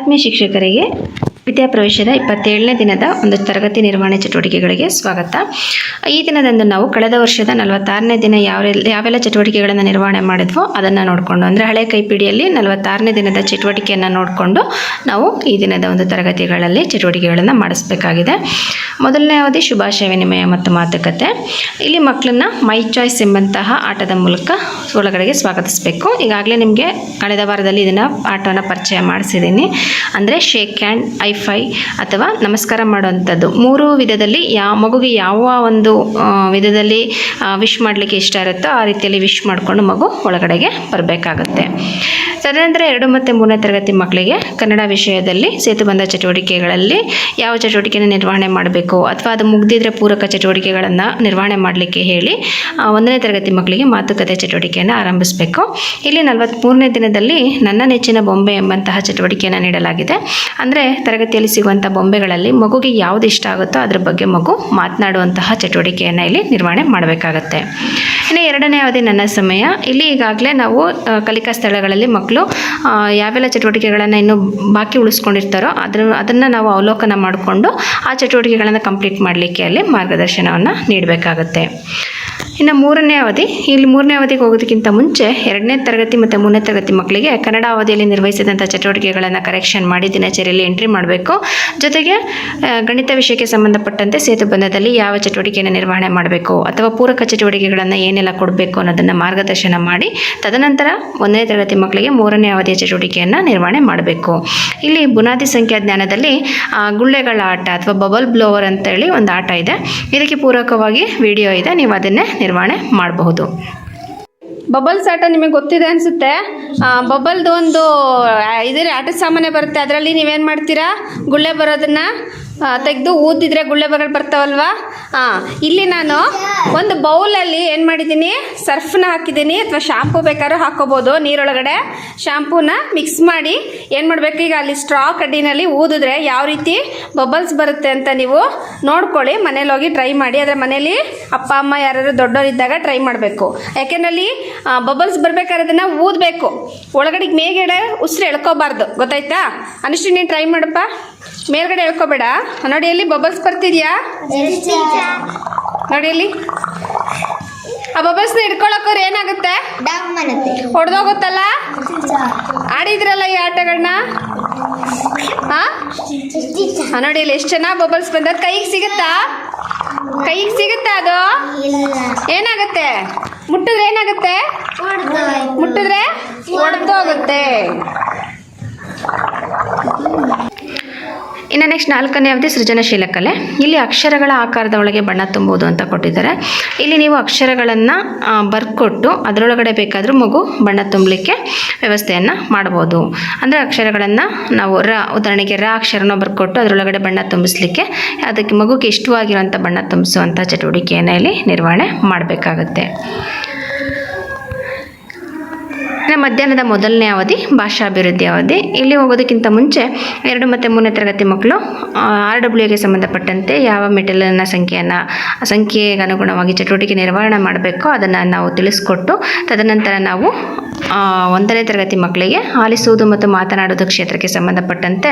साथ में शिक्षक करेंगे। ವಿದ್ಯಾಪ್ರವೇಶದ ಇಪ್ಪತ್ತೇಳನೇ ದಿನದ ಒಂದು ತರಗತಿ ನಿರ್ವಹಣೆ ಚಟುವಟಿಕೆಗಳಿಗೆ ಸ್ವಾಗತ. ಈ ದಿನದಂದು ನಾವು ಕಳೆದ ವರ್ಷದ ನಲವತ್ತಾರನೇ ದಿನ ಯಾವ ಯಾವೆಲ್ಲ ಚಟುವಟಿಕೆಗಳನ್ನು ನಿರ್ವಹಣೆ ಮಾಡಿದ್ವೋ ಅದನ್ನು ನೋಡಿಕೊಂಡು, ಅಂದರೆ ಹಳೆ ಕೈಪಿಡಿಯಲ್ಲಿ ನಲವತ್ತಾರನೇ ದಿನದ ಚಟುವಟಿಕೆಯನ್ನು ನೋಡಿಕೊಂಡು ನಾವು ಈ ದಿನದ ಒಂದು ತರಗತಿಗಳಲ್ಲಿ ಚಟುವಟಿಕೆಗಳನ್ನು ಮಾಡಿಸ್ಬೇಕಾಗಿದೆ. ಮೊದಲನೇ ಅವಧಿ ಶುಭಾಶಯ, ವಿನಿಮಯ ಮತ್ತು ಮಾತುಕತೆ. ಇಲ್ಲಿ ಮಕ್ಕಳನ್ನ ಮೈ ಚಾಯ್ಸ್ ಎಂಬಂತಹ ಆಟದ ಮೂಲಕ ಒಳಗಡೆಗೆ ಸ್ವಾಗತಿಸಬೇಕು. ಈಗಾಗಲೇ ನಿಮಗೆ ಕಳೆದ ವಾರದಲ್ಲಿ ಇದನ್ನು ಆಟವನ್ನು ಪರಿಚಯ ಮಾಡಿಸಿದ್ದೀನಿ. ಅಂದರೆ ಶೇಕ್ ಆ್ಯಂಡ್ ಐ ಫೈ ಅಥವಾ ನಮಸ್ಕಾರ ಮಾಡುವಂಥದ್ದು. ಮೂರು ವಿಧದಲ್ಲಿ ಯಾವ ಮಗುಗೆ ಯಾವ ಒಂದು ವಿಧದಲ್ಲಿ ವಿಶ್ ಮಾಡಲಿಕ್ಕೆ ಇಷ್ಟ ಇರುತ್ತೋ ಆ ರೀತಿಯಲ್ಲಿ ವಿಶ್ ಮಾಡಿಕೊಂಡು ಮಗು ಒಳಗಡೆಗೆ ಬರಬೇಕಾಗುತ್ತೆ. ತದನಂತರ ಎರಡು ಮತ್ತು ಮೂರನೇ ತರಗತಿ ಮಕ್ಕಳಿಗೆ ಕನ್ನಡ ವಿಷಯದಲ್ಲಿ ಸೇತುಬಂಧ ಚಟುವಟಿಕೆಗಳಲ್ಲಿ ಯಾವ ಚಟುವಟಿಕೆಯನ್ನು ನಿರ್ವಹಣೆ ಮಾಡಬೇಕು ಅಥವಾ ಅದು ಮುಗ್ದಿದ್ರೆ ಪೂರಕ ಚಟುವಟಿಕೆಗಳನ್ನು ನಿರ್ವಹಣೆ ಮಾಡಲಿಕ್ಕೆ ಹೇಳಿ ಒಂದನೇ ತರಗತಿ ಮಕ್ಕಳಿಗೆ ಮಾತುಕತೆ ಚಟುವಟಿಕೆಯನ್ನು ಆರಂಭಿಸಬೇಕು. ಇಲ್ಲಿ ನಲವತ್ತ್ಮೂರನೇ ದಿನದಲ್ಲಿ ನನ್ನ ನೆಚ್ಚಿನ ಬೊಂಬೆ ಎಂಬಂತಹ ಚಟುವಟಿಕೆಯನ್ನು ನೀಡಲಾಗಿದೆ. ಅಂದರೆ ತರಗತಿಯಲ್ಲಿ ಸಿಗುವಂಥ ಬೊಂಬೆಗಳಲ್ಲಿ ಮಗುಗೆ ಯಾವುದು ಇಷ್ಟ ಆಗುತ್ತೋ ಅದ್ರ ಬಗ್ಗೆ ಮಗು ಮಾತನಾಡುವಂತಹ ಚಟುವಟಿಕೆಯನ್ನು ಇಲ್ಲಿ ನಿರ್ವಹಣೆ ಮಾಡಬೇಕಾಗತ್ತೆ. ಇನ್ನು ಎರಡನೇ ಅವಧಿ ನನ್ನ ಸಮಯ. ಇಲ್ಲಿ ಈಗಾಗಲೇ ನಾವು ಕಲಿಕಾ ಸ್ಥಳಗಳಲ್ಲಿ ಮಕ್ಕಳು ಯಾವೆಲ್ಲ ಚಟುವಟಿಕೆಗಳನ್ನು ಇನ್ನೂ ಬಾಕಿ ಉಳಿಸ್ಕೊಂಡಿರ್ತಾರೋ ಅದ್ರ, ಅದನ್ನು ನಾವು ಅವಲೋಕನ ಮಾಡಿಕೊಂಡು ಆ ಚಟುವಟಿಕೆಗಳನ್ನು ಕಂಪ್ಲೀಟ್ ಮಾಡಲಿಕ್ಕೆ ಅಲ್ಲಿ ಮಾರ್ಗದರ್ಶನವನ್ನು ನೀಡಬೇಕಾಗುತ್ತೆ. ಇನ್ನು ಮೂರನೇ ಅವಧಿ, ಇಲ್ಲಿ ಮೂರನೇ ಅವಧಿಗೆ ಹೋಗೋದಕ್ಕಿಂತ ಮುಂಚೆ ಎರಡನೇ ತರಗತಿ ಮತ್ತು ಮೂರನೇ ತರಗತಿ ಮಕ್ಕಳಿಗೆ ಕನ್ನಡ ಅವಧಿಯಲ್ಲಿ ನಿರ್ವಹಿಸಿದಂಥ ಚಟುವಟಿಕೆಗಳನ್ನು ಕರೆಕ್ಷನ್ ಮಾಡಿ ದಿನಚರಿಯಲ್ಲಿ ಎಂಟ್ರಿ ಮಾಡಬೇಕು. ಜೊತೆಗೆ ಗಣಿತ ವಿಷಯಕ್ಕೆ ಸಂಬಂಧಪಟ್ಟಂತೆ ಸೇತುಬಂಧದಲ್ಲಿ ಯಾವ ಚಟುವಟಿಕೆಯನ್ನು ನಿರ್ವಹಣೆ ಮಾಡಬೇಕು ಅಥವಾ ಪೂರಕ ಚಟುವಟಿಕೆಗಳನ್ನು ಏನೆಲ್ಲ ಕೊಡಬೇಕು ಅನ್ನೋದನ್ನು ಮಾರ್ಗದರ್ಶನ ಮಾಡಿ ತದನಂತರ ಒಂದನೇ ತರಗತಿ ಮಕ್ಕಳಿಗೆ ಮೂರನೇ ಅವಧಿಯ ಚಟುವಟಿಕೆಯನ್ನು ನಿರ್ವಹಣೆ ಮಾಡಬೇಕು. ಇಲ್ಲಿ ಬುನಾದಿ ಸಂಖ್ಯಾ ಜ್ಞಾನದಲ್ಲಿ ಗುಳ್ಳೆಗಳ ಆಟ ಅಥವಾ ಬಬಲ್ ಬ್ಲೋವರ್ ಅಂತೇಳಿ ಒಂದು ಆಟ ಇದೆ. ಇದಕ್ಕೆ ಪೂರಕವಾಗಿ ವಿಡಿಯೋ ಇದೆ, ನೀವು ಅದನ್ನೇ ನಿರ್ವಹಣೆ ಮಾಡಬಹುದು. ಬಬಲ್ ಆಟ ನಿಮಗೆ ಗೊತ್ತಿದೆ ಅನಿಸುತ್ತೆ. ಬಬಲ್ದು ಒಂದು ಇದರ ಆಟ ಸಾಮಾನ್ಯ ಬರುತ್ತೆ. ಅದರಲ್ಲಿ ನೀವೇನು ಮಾಡ್ತೀರಾ? ಗುಳ್ಳೆ ಬರೋದನ್ನ ತೆಗೆದು ಊದಿದ್ರೆ ಗುಳ್ಳೆಬಗಳು ಬರ್ತಾವಲ್ವಾ? ಹಾಂ ಇಲ್ಲಿ ನಾನು ಒಂದು ಬೌಲಲ್ಲಿ ಏನು ಮಾಡಿದ್ದೀನಿ? ಸರ್ಫ್ನ ಹಾಕಿದ್ದೀನಿ, ಅಥವಾ ಶಾಂಪೂ ಬೇಕಾದ್ರೂ ಹಾಕೋಬೋದು ನೀರೊಳಗಡೆ. ಶಾಂಪೂನ ಮಿಕ್ಸ್ ಮಾಡಿ ಏನು ಮಾಡಬೇಕು? ಈಗ ಅಲ್ಲಿ ಸ್ಟ್ರಾ ಕಡ್ಡಿನಲ್ಲಿ ಊದಿದ್ರೆ ಯಾವ ರೀತಿ ಬಬಲ್ಸ್ ಬರುತ್ತೆ ಅಂತ ನೀವು ನೋಡ್ಕೊಳ್ಳಿ. ಮನೇಲಿ ಹೋಗಿ ಟ್ರೈ ಮಾಡಿ. ಆದರೆ ಮನೇಲಿ ಅಪ್ಪ, ಅಮ್ಮ ಯಾರಾದ್ರು ದೊಡ್ಡವರಿದ್ದಾಗ ಟ್ರೈ ಮಾಡಬೇಕು. ಯಾಕೆಂದ್ರೆ ಅಲ್ಲಿ ಬಬಲ್ಸ್ ಬರ್ಬೇಕಾದ್ರೆ ಅದನ್ನು ಊದಬೇಕು. ಒಳಗಡೆ ಮೇಗೆಡೆ ಉಸಿರು ಎಳ್ಕೋಬಾರ್ದು. ಗೊತ್ತಾಯ್ತಾ? ಅನುಷ್ಠಿ ನೀನು ಟ್ರೈ ಮಾಡಪ್ಪ. ಮೇಲ್ಗಡೆ ಹೇಳ್ಕೋಬೇಡ. ನೋಡಿ ಅಲ್ಲಿ ಬಬಲ್ಸ್ ಬರ್ತಿದ್ಯಾ? ನೋಡಿ ಅಲ್ಲಿ ಆ ಬಬಲ್ಸ್ ಹಿಡ್ಕೊಳಕ್ಕೋರು ಏನಾಗುತ್ತೆ? ಹೊಡೆದೋಗುತ್ತಲ್ಲ ಆಡಿದ್ರಲ್ಲ ಈ ಆಟಗಳನ್ನ ಹಾ ನೋಡಿ ಇಲ್ಲಿ ಎಷ್ಟು ಚೆನ್ನಾಗಿ ಬಬಲ್ಸ್ ಬಂದ ಕೈಗೆ ಸಿಗುತ್ತಾ? ಕೈಗೆ ಸಿಗುತ್ತಾ ಅದು? ಏನಾಗುತ್ತೆ? ಮುಟ್ಟಿದ್ರೆ ಏನಾಗುತ್ತೆ? ಮುಟ್ಟಿದ್ರೆ ಒಡೆದೋಗುತ್ತೆ. ಇನ್ನು ನೆಕ್ಸ್ಟ್ ನಾಲ್ಕನೇ ಅವಧಿ ಸೃಜನಶೀಲ ಕಲೆ. ಇಲ್ಲಿ ಅಕ್ಷರಗಳ ಆಕಾರದ ಒಳಗೆ ಬಣ್ಣ ತುಂಬುವುದು ಅಂತ ಕೊಟ್ಟಿದ್ದಾರೆ. ಇಲ್ಲಿ ನೀವು ಅಕ್ಷರಗಳನ್ನು ಬರ್ಕೊಟ್ಟು ಅದರೊಳಗಡೆ ಬೇಕಾದರೂ ಮಗು ಬಣ್ಣ ತುಂಬಲಿಕ್ಕೆ ವ್ಯವಸ್ಥೆಯನ್ನು ಮಾಡ್ಬೋದು. ಅಂದರೆ ಅಕ್ಷರಗಳನ್ನು ನಾವು ರ, ಉದಾಹರಣೆಗೆ ರ ಅಕ್ಷರನ ಬರ್ಕೊಟ್ಟು ಅದರೊಳಗಡೆ ಬಣ್ಣ ತುಂಬಿಸ್ಲಿಕ್ಕೆ ಅದಕ್ಕೆ ಮಗುಗೆ ಇಷ್ಟವಾಗಿರುವಂಥ ಬಣ್ಣ ತುಂಬಿಸುವಂಥ ಚಟುವಟಿಕೆಯನ್ನು ಇಲ್ಲಿ ನಿರ್ವಹಣೆ ಮಾಡಬೇಕಾಗತ್ತೆ. ಇನ್ನು ಮಧ್ಯಾಹ್ನದ ಮೊದಲನೇ ಅವಧಿ ಭಾಷಾಭಿವೃದ್ಧಿ ಅವಧಿ. ಇಲ್ಲಿ ಹೋಗೋದಕ್ಕಿಂತ ಮುಂಚೆ ಎರಡು ಮತ್ತು ಮೂರನೇ ತರಗತಿ ಮಕ್ಕಳು ಆರ್ ಡಬ್ಲ್ಯೂಗೆ ಸಂಬಂಧಪಟ್ಟಂತೆ ಯಾವ ಮೆಟಲಿನ ಸಂಖ್ಯೆಯನ್ನು, ಸಂಖ್ಯೆಗೆ ಅನುಗುಣವಾಗಿ ಚಟುವಟಿಕೆ ನಿರ್ವಹಣೆ ಮಾಡಬೇಕೋ ಅದನ್ನು ನಾವು ತಿಳಿಸ್ಕೊಟ್ಟು ತದನಂತರ ನಾವು ಒಂದನೇ ತರಗತಿ ಮಕ್ಕಳಿಗೆ ಆಲಿಸುವುದು ಮತ್ತು ಮಾತನಾಡುವುದು ಕ್ಷೇತ್ರಕ್ಕೆ ಸಂಬಂಧಪಟ್ಟಂತೆ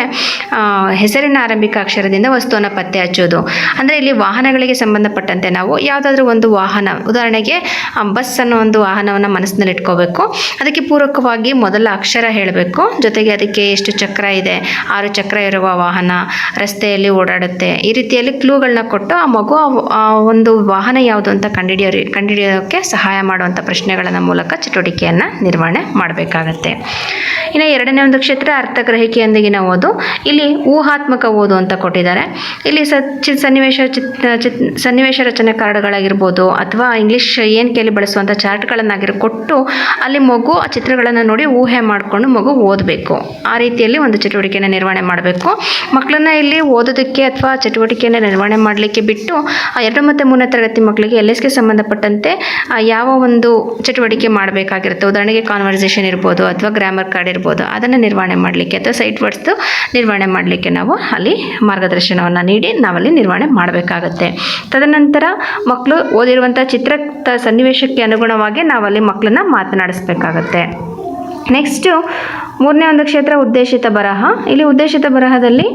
ಹೆಸರಿನ ಆರಂಭಿಕ ಅಕ್ಷರದಿಂದ ವಸ್ತುವನ್ನು ಪತ್ತೆ ಹಚ್ಚೋದು. ಅಂದರೆ ಇಲ್ಲಿ ವಾಹನಗಳಿಗೆ ಸಂಬಂಧಪಟ್ಟಂತೆ ನಾವು ಯಾವುದಾದ್ರೂ ಒಂದು ವಾಹನ, ಉದಾಹರಣೆಗೆ ಬಸ್ ಅನ್ನೋ ಒಂದು ವಾಹನವನ್ನು ಮನಸ್ಸಿನಲ್ಲಿ ಇಟ್ಕೋಬೇಕು. ಅದಕ್ಕೆ ಪೂರಕವಾಗಿ ಮೊದಲ ಅಕ್ಷರ ಹೇಳಬೇಕು. ಜೊತೆಗೆ ಅದಕ್ಕೆ ಎಷ್ಟು ಚಕ್ರ ಇದೆ, ಆರು ಚಕ್ರ ಇರುವ ವಾಹನ, ರಸ್ತೆಯಲ್ಲಿ ಓಡಾಡುತ್ತೆ, ಈ ರೀತಿಯಲ್ಲಿ ಕ್ಲೂಗಳನ್ನ ಕೊಟ್ಟು ಆ ಮಗು ಆ- ಒಂದು ವಾಹನ ಯಾವುದು ಅಂತ ಕಂಡುಹಿಡಿಯೋ ಕಂಡುಹಿಡಿಯೋಕ್ಕೆ ಸಹಾಯ ಮಾಡುವಂಥ ಪ್ರಶ್ನೆಗಳ ಮೂಲಕ ಚಟುವಟಿಕೆಯನ್ನು ನಿರ್ವಹಣೆ ಮಾಡಬೇಕಾಗತ್ತೆ. ಇನ್ನು ಎರಡನೇ ಒಂದು ಕ್ಷೇತ್ರ ಅರ್ಥಗ್ರಹಿಕೆಯೊಂದಿಗಿನ ಓದು. ಇಲ್ಲಿ ಊಹಾತ್ಮಕ ಓದು ಅಂತ ಕೊಟ್ಟಿದ್ದಾರೆ. ಇಲ್ಲಿ ಸ ಚಿ ಸನ್ನಿವೇಶ ಚಿತ್ ಚಿತ್ ಸನ್ನಿವೇಶ ರಚನೆ ಕಾರ್ಡ್ಗಳಾಗಿರ್ಬೋದು ಅಥವಾ ಇಂಗ್ಲೀಷ್ ಏನು ಕೇಳಿ ಬಳಸುವಂಥ ಚಾರ್ಟ್ಗಳನ್ನಾಗಿರೋ ಕೊಟ್ಟು ಅಲ್ಲಿ ಮಗು ಆ ಚಿತ್ರಗಳನ್ನು ನೋಡಿ ಊಹೆ ಮಾಡಿಕೊಂಡು ಮಗು ಓದಬೇಕು. ಆ ರೀತಿಯಲ್ಲಿ ಒಂದು ಚಟುವಟಿಕೆಯನ್ನು ನಿರ್ವಹಣೆ ಮಾಡಬೇಕು. ಮಕ್ಕಳನ್ನ ಇಲ್ಲಿ ಓದೋದಕ್ಕೆ ಅಥವಾ ಚಟುವಟಿಕೆಯನ್ನು ನಿರ್ವಹಣೆ ಮಾಡಲಿಕ್ಕೆ ಬಿಟ್ಟು ಆ ಎರಡು ಮತ್ತು ಮೂರನೇ ತರಗತಿ ಮಕ್ಕಳಿಗೆ ಎಲ್ ಎಸ್ಗೆ ಸಂಬಂಧಪಟ್ಟಂತೆ ಯಾವ ಒಂದು ಚಟುವಟಿಕೆ ಮಾಡಬೇಕಾಗಿರುತ್ತೆ. ಉದಾಹರಣೆಗೆ ಕಾನ್ವರ್ಸೇಷನ್ ಇರ್ಬೋದು ಅಥವಾ ಗ್ರಾಮರ್ ಕಾರ್ಡ್ ಇರ್ಬೋದು, ಅದನ್ನು ನಿರ್ವಹಣೆ ಮಾಡಲಿಕ್ಕೆ ಅಥವಾ ಸೈಟ್ ವರ್ಡ್ಸ್ದು ನಿರ್ವಹಣೆ ಮಾಡಲಿಕ್ಕೆ ನಾವು ಅಲ್ಲಿ ಮಾರ್ಗದರ್ಶನವನ್ನು ನೀಡಿ ನಾವಲ್ಲಿ ನಿರ್ವಹಣೆ ಮಾಡಬೇಕಾಗತ್ತೆ. ತದನಂತರ ಮಕ್ಕಳು ಓದಿರುವಂಥ ಚಿತ್ರ ಸನ್ನಿವೇಶಕ್ಕೆ ಅನುಗುಣವಾಗಿ ನಾವಲ್ಲಿ ಮಕ್ಕಳನ್ನ ಮಾತನಾಡಿಸ್ಬೇಕಾಗತ್ತೆ. ನೆಕ್ಸ್ಟು ಮೂರನೇ ಒಂದು ಕ್ಷೇತ್ರ ಉದ್ದೇಶಿತ ಬರಹ. ಇಲ್ಲಿ ಉದ್ದೇಶಿತ ಬರಹದಲ್ಲಿ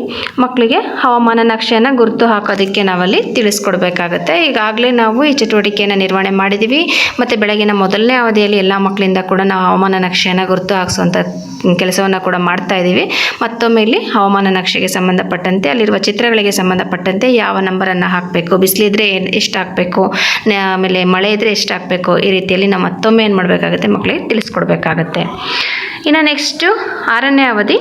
ಮಕ್ಕಳಿಗೆ ಹವಾಮಾನ ನಕ್ಷೆಯನ್ನು ಗುರುತು ಹಾಕೋದಕ್ಕೆ ನಾವಲ್ಲಿ ತಿಳಿಸ್ಕೊಡ್ಬೇಕಾಗತ್ತೆ. ಈಗಾಗಲೇ ನಾವು ಈ ಚಟುವಟಿಕೆಯನ್ನು ನಿರ್ವಹಣೆ ಮಾಡಿದ್ದೀವಿ ಮತ್ತು ಬೆಳಗಿನ ಮೊದಲನೇ ಅವಧಿಯಲ್ಲಿ ಎಲ್ಲ ಮಕ್ಕಳಿಂದ ಕೂಡ ನಾವು ಹವಾಮಾನ ನಕ್ಷೆಯನ್ನು ಗುರುತು ಹಾಕಿಸುವಂಥ ಕೆಲಸವನ್ನು ಕೂಡ ಮಾಡ್ತಾ ಇದ್ದೀವಿ ಮತ್ತೊಮ್ಮೆ ಇಲ್ಲಿ ಹವಾಮಾನ ನಕ್ಷೆಗೆ ಸಂಬಂಧಪಟ್ಟಂತೆ, ಅಲ್ಲಿರುವ ಚಿತ್ರಗಳಿಗೆ ಸಂಬಂಧಪಟ್ಟಂತೆ ಯಾವ ನಂಬರನ್ನು ಹಾಕಬೇಕು, ಬಿಸಿಲಿದ್ರೆ ಎಷ್ಟು ಹಾಕಬೇಕು ಆಮೇಲೆ ಮಳೆ ಇದ್ದರೆ ಎಷ್ಟು ಹಾಕಬೇಕು, ಈ ರೀತಿಯಲ್ಲಿ ನಾವು ಮತ್ತೊಮ್ಮೆ ಏನು ಮಾಡಬೇಕಾಗುತ್ತೆ ಮಕ್ಕಳಿಗೆ ತಿಳಿಸ್ಕೊಡ್ಬೇಕಾಗತ್ತೆ. ಇನ್ನು ನೆಕ್ಸ್ಟು ಆರನೇ ಅವಧಿ.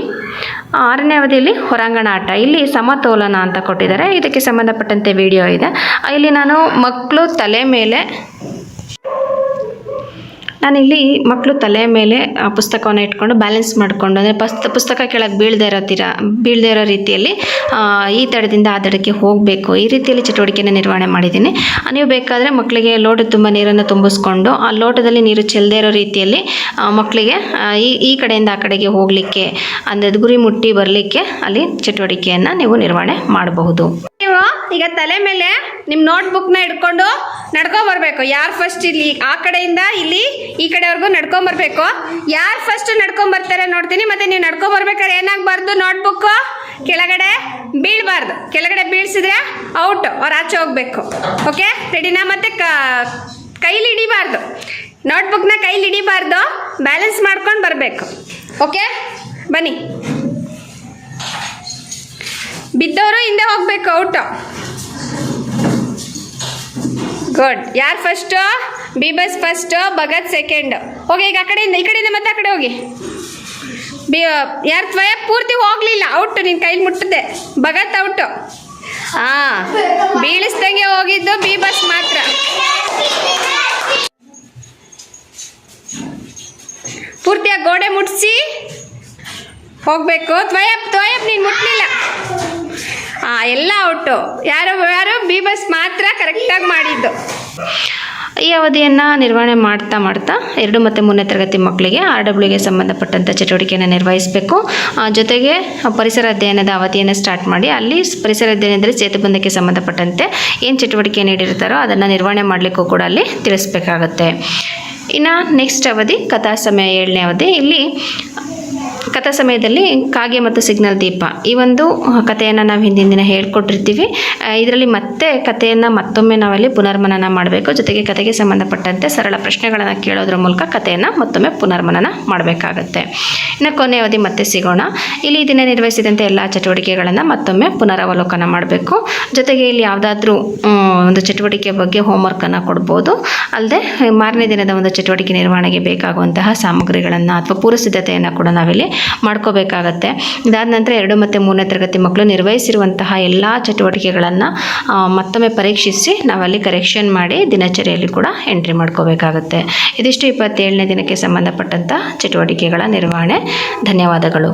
ಆರನೇ ಅವಧಿಯಲ್ಲಿ ಹೊರಾಂಗಣ ಆಟ. ಇಲ್ಲಿ ಸಮತೋಲನ ಅಂತ ಕೊಟ್ಟಿದ್ದಾರೆ. ಇದಕ್ಕೆ ಸಂಬಂಧಪಟ್ಟಂತೆ ವಿಡಿಯೋ ಇದೆ. ಇಲ್ಲಿ ನಾನು ಮಕ್ಕಳು ತಲೆ ಮೇಲೆ ನಾನಿಲ್ಲಿ ಮಕ್ಕಳು ತಲೆ ಮೇಲೆ, ಆ, ಪುಸ್ತಕವನ್ನು ಇಟ್ಕೊಂಡು ಬ್ಯಾಲೆನ್ಸ್ ಮಾಡಿಕೊಂಡು, ಅಂದರೆ ಪಸ್ತ ಪುಸ್ತಕ ಕೆಳಗೆ ಬೀಳದೇ ಇರೋ ತೀರ ಬೀಳದೇ ಇರೋ ರೀತಿಯಲ್ಲಿ ಈ ತಡದಿಂದ ಆ ತಡಕ್ಕೆ ಹೋಗಬೇಕು. ಈ ರೀತಿಯಲ್ಲಿ ಚಟುವಟಿಕೆನ ನಿರ್ವಹಣೆ ಮಾಡಿದ್ದೀನಿ. ನೀವು ಬೇಕಾದರೆ ಮಕ್ಕಳಿಗೆ ಲೋಟ ತುಂಬ ನೀರನ್ನು ತುಂಬಿಸ್ಕೊಂಡು, ಆ ಲೋಟದಲ್ಲಿ ನೀರು ಚೆಲ್ಲದೆ ಇರೋ ರೀತಿಯಲ್ಲಿ ಮಕ್ಕಳಿಗೆ ಈ ಈ ಕಡೆಯಿಂದ ಆ ಕಡೆಗೆ ಹೋಗಲಿಕ್ಕೆ, ಅಂದರೆ ಗುರಿ ಮುಟ್ಟಿ ಬರಲಿಕ್ಕೆ ಅಲ್ಲಿ ಚಟುವಟಿಕೆಯನ್ನು ನೀವು ನಿರ್ವಹಣೆ ಮಾಡಬಹುದು. ಈಗ ತಲೆ ಮೇಲೆ ನಿಮ್ಮ ನೋಟ್ಬುಕ್ನ ಹಿಡ್ಕೊಂಡು ನಡ್ಕೊ ಬರಬೇಕು. ಯಾರು ಫಸ್ಟ್ ಇಲ್ಲಿ ಆ ಕಡೆಯಿಂದ ಇಲ್ಲಿ ಈ ಕಡೆವರೆಗೂ ನಡ್ಕೊಂಬರ್ಬೇಕು ಯಾರು ಫಸ್ಟ್ ನಡ್ಕೊಂಬರ್ತಾರೆ ನೋಡ್ತೀನಿ. ಮತ್ತೆ ನೀವು ನಡ್ಕೊಂಡ್ ಬರ್ಬೇಕಾದ್ರೆ ಏನಾಗಬಾರ್ದು ನೋಟ್ಬುಕ್ಕು ಕೆಳಗಡೆ ಬೀಳಬಾರ್ದು. ಕೆಳಗಡೆ ಬೀಳ್ಸಿದ್ರೆ ಔಟ್ ಅವ್ರು ಆಚೆ ಹೋಗ್ಬೇಕು. ಓಕೆ ರೆಡಿನಾ ಮತ್ತೆ ಕೈಲಿ ಹಿಡಿಬಾರ್ದು. ನೋಟ್ಬುಕ್ನ ಕೈಲಿ ಹಿಡಿಬಾರ್ದು. ಬ್ಯಾಲೆನ್ಸ್ ಮಾಡ್ಕೊಂಡು ಬರಬೇಕು. ಓಕೆ ಬನ್ನಿ. ಬಿದ್ದವರು ಹಿಂದೆ ಹೋಗ್ಬೇಕು, ಔಟ್. ಗುಡ್ ಯಾರು ಫಸ್ಟು ಬಿ ಬಸ್ ಫಸ್ಟು ಭಗತ್ ಸೆಕೆಂಡ್ ಹೋಗಿ, ಈಗ ಆ ಕಡೆಯಿಂದ, ಈ ಕಡೆಯಿಂದ ಮತ್ತೆ ಆ ಕಡೆ ಹೋಗಿ. ಬಿ ಯಾರು ತ್ವಯ? ಪೂರ್ತಿ ಹೋಗ್ಲಿಲ್ಲ, ಔಟ್ ನಿನ್ನ ಕೈಲಿ ಮುಟ್ಟಿದೆ ಭಗತ್ ಔಟು. ಹಾಂ, ಬೀಳಿಸ್ದಂಗೆ ಹೋಗಿದ್ದು ಬಿ ಬಸ್ ಮಾತ್ರ. ಪೂರ್ತಿಯಾಗಿ ಗೋಡೆ ಮುಟ್ಸಿ ಹೋಗ್ಬೇಕು. ತ್ವಯಪ್ ತ್ವಯಪ್ ನೀನು ಮುಟ್ಲಿಲ್ಲ. ಹಾಂ ಎಲ್ಲ ಔಟು ಯಾರೋ ಯಾರೋ ಬಿ ಬಸ್ ಮಾತ್ರ ಕರೆಕ್ಟಾಗಿ ಮಾಡಿದ್ದು. ಈ ಅವಧಿಯನ್ನು ನಿರ್ವಹಣೆ ಮಾಡ್ತಾ ಮಾಡ್ತಾ ಎರಡು ಮತ್ತು ಮೂರನೇ ತರಗತಿ ಮಕ್ಕಳಿಗೆ ಆರ್ ಡಬ್ಲ್ಯೂಗೆ ಸಂಬಂಧಪಟ್ಟಂಥ ಚಟುವಟಿಕೆಯನ್ನು ನಿರ್ವಹಿಸಬೇಕು. ಜೊತೆಗೆ ಪರಿಸರ ಅಧ್ಯಯನದ ಅವಧಿಯನ್ನು ಸ್ಟಾರ್ಟ್ ಮಾಡಿ ಅಲ್ಲಿ ಪರಿಸರ ಅಧ್ಯಯನದಲ್ಲಿ ಸೇತುಬಂಧಕ್ಕೆ ಸಂಬಂಧಪಟ್ಟಂತೆ ಏನು ಚಟುವಟಿಕೆ ನೀಡಿರ್ತಾರೋ ಅದನ್ನು ನಿರ್ವಹಣೆ ಮಾಡಲಿಕ್ಕೂ ಕೂಡ ಅಲ್ಲಿ ತಿಳಿಸ್ಬೇಕಾಗತ್ತೆ. ಇನ್ನು ನೆಕ್ಸ್ಟ್ ಅವಧಿ ಕಥಾ ಸಮಯ ಏಳನೇ ಅವಧಿ. ಇಲ್ಲಿ ಕಥಾ ಸಮಯದಲ್ಲಿ ಕಾಗೆ ಮತ್ತು ಸಿಗ್ನಲ್ ದೀಪ. ಈ ಒಂದು ಕಥೆಯನ್ನು ನಾವು ಹಿಂದಿನ ದಿನ ಹೇಳ್ಕೊಟ್ಟಿರ್ತೀವಿ. ಇದರಲ್ಲಿ ಮತ್ತೆ ಕಥೆಯನ್ನು ಮತ್ತೊಮ್ಮೆ ನಾವಲ್ಲಿ ಪುನರ್ಮನನ ಮಾಡಬೇಕು. ಜೊತೆಗೆ ಕಥೆಗೆ ಸಂಬಂಧಪಟ್ಟಂತೆ ಸರಳ ಪ್ರಶ್ನೆಗಳನ್ನು ಕೇಳೋದ್ರ ಮೂಲಕ ಕಥೆಯನ್ನು ಮತ್ತೊಮ್ಮೆ ಪುನರ್ಮನನ ಮಾಡಬೇಕಾಗತ್ತೆ. ಇನ್ನು ಕೊನೆ ಮತ್ತೆ ಸಿಗೋಣ. ಇಲ್ಲಿ ದಿನ ನಿರ್ವಹಿಸಿದಂಥ ಎಲ್ಲ ಚಟುವಟಿಕೆಗಳನ್ನು ಮತ್ತೊಮ್ಮೆ ಪುನರಾವಲೋಕನ ಮಾಡಬೇಕು. ಜೊತೆಗೆ ಇಲ್ಲಿ ಯಾವುದಾದ್ರೂ ಒಂದು ಚಟುವಟಿಕೆ ಬಗ್ಗೆ ಹೋಮ್ವರ್ಕನ್ನು ಕೊಡ್ಬೋದು. ಅಲ್ಲದೆ ಮಾರನೇ ದಿನದ ಒಂದು ಚಟುವಟಿಕೆ ನಿರ್ವಹಣೆಗೆ ಬೇಕಾಗುವಂತಹ ಸಾಮಗ್ರಿಗಳನ್ನು ಅಥವಾ ಪೂರ್ವ ಸಿದ್ಧತೆಯನ್ನು ಕೂಡ ನಾವಿಲ್ಲಿ ಮಾಡ್ಕೋಬೇಕಾಗತ್ತೆ. ಇದಾದ ನಂತರ ಎರಡು ಮತ್ತು ಮೂರನೇ ತರಗತಿ ಮಕ್ಕಳು ನಿರ್ವಹಿಸಿರುವಂತಹ ಎಲ್ಲ ಚಟುವಟಿಕೆಗಳನ್ನು ಮತ್ತೊಮ್ಮೆ ಪರೀಕ್ಷಿಸಿ ನಾವಲ್ಲಿ ಕರೆಕ್ಷನ್ ಮಾಡಿ ದಿನಚರಿಯಲ್ಲಿ ಕೂಡ ಎಂಟ್ರಿ ಮಾಡ್ಕೋಬೇಕಾಗತ್ತೆ. ಇದಿಷ್ಟು ಇಪ್ಪತ್ತೇಳನೇ ದಿನಕ್ಕೆ ಸಂಬಂಧಪಟ್ಟಂಥ ಚಟುವಟಿಕೆಗಳ ನಿರ್ವಹಣೆ. ಧನ್ಯವಾದಗಳು.